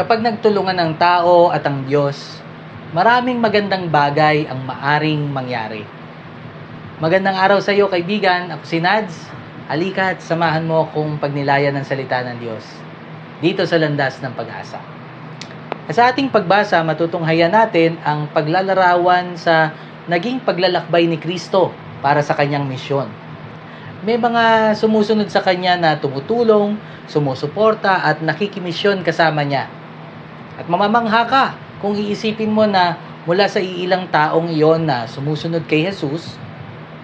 Kapag nagtulungan ng tao at ang Diyos, maraming magandang bagay ang maaring mangyari. Magandang araw sa iyo, kaibigan. Ako si Nads. Halika at samahan mo akong pagnilayan ng salita ng Diyos dito sa landas ng pag-asa. Sa ating pagbasa, matutunghayan natin ang paglalarawan sa naging paglalakbay ni Kristo para sa kanyang misyon. May mga sumusunod sa kanya na tumutulong, sumusuporta at nakikimisyon kasama niya. At mamamangha ka kung iisipin mo na mula sa iilang taong iyon na sumusunod kay Jesus,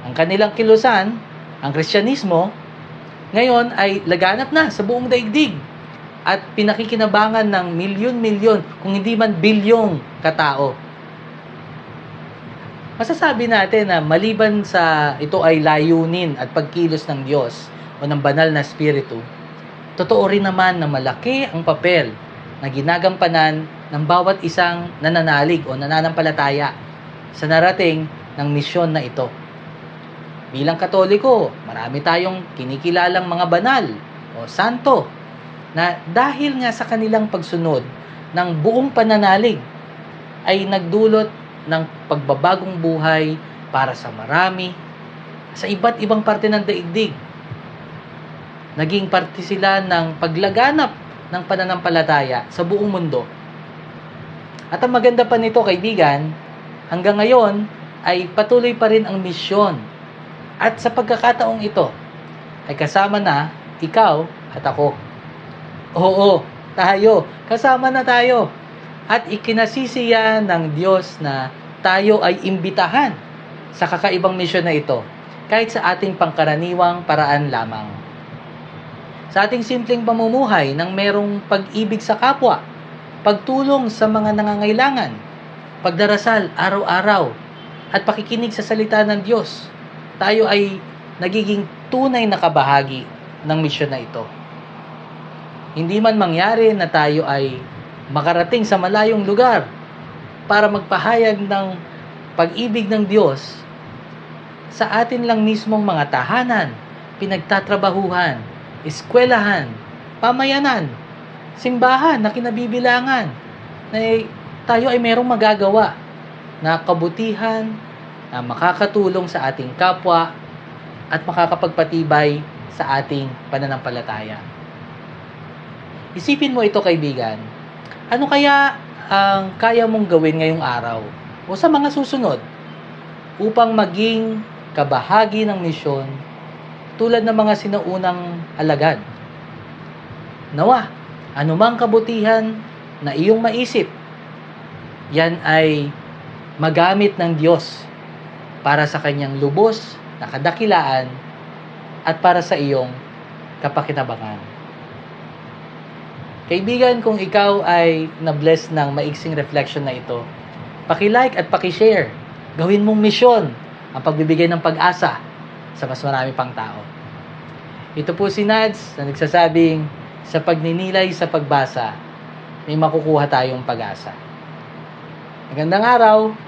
ang kanilang kilusan, ang Kristyanismo, ngayon ay laganap na sa buong daigdig at pinakikinabangan ng milyon-milyon, kung hindi man bilyong katao. Masasabi natin na maliban sa ito ay layunin at pagkilos ng Diyos o ng banal na spiritu, totoo rin naman na malaki ang papel na ginagampanan ng bawat isang nananalig o nananampalataya sa narating ng misyon na ito. Bilang Katoliko, marami tayong kinikilalang mga banal o santo na dahil nga sa kanilang pagsunod ng buong pananalig ay nagdulot ng pagbabagong buhay para sa marami sa iba't ibang parte ng daigdig. Naging parte sila ng paglaganap ng pananampalataya sa buong mundo. At ang maganda pa nito, kaibigan, hanggang ngayon ay patuloy pa rin ang misyon. At sa pagkakataong ito, ay kasama na ikaw at ako. Oo, tayo. Kasama na tayo. At ikinasisiya ng Diyos na tayo ay imbitahan sa kakaibang misyon na ito kahit sa ating pangkaraniwang paraan lamang. Sa ating simpleng pamumuhay ng merong pag-ibig sa kapwa, pagtulong sa mga nangangailangan, pagdarasal araw-araw, at pakikinig sa salita ng Diyos, tayo ay nagiging tunay na kabahagi ng misyon na ito. Hindi man mangyari na tayo ay makarating sa malayong lugar para magpahayag ng pag-ibig ng Diyos sa atin lang mismong mga tahanan, pinagtatrabahuhan, eskwelahan, pamayanan, simbahan na kinabibilangan na tayo ay merong magagawa na kabutihan na makakatulong sa ating kapwa at makakapagpatibay sa ating pananampalataya. Isipin mo ito kaibigan, ano kaya ang kaya mong gawin ngayong araw o sa mga susunod upang maging kabahagi ng misyon tulad ng mga sinaunang alagad. Nawa, anumang kabutihan na iyong maisip, yan ay magamit ng Diyos para sa kanyang lubos na kadakilaan at para sa iyong kapakinabangan. Kaibigan, kung ikaw ay na-bless ng maiksing reflection na ito, paki-like at paki-share. Gawin mong misyon ang pagbibigay ng pag-asa sa mas marami pang tao. Ito po si Nads na nagsasabing sa pagninilay sa pagbasa, may makukuha tayong pag-asa. Magandang araw!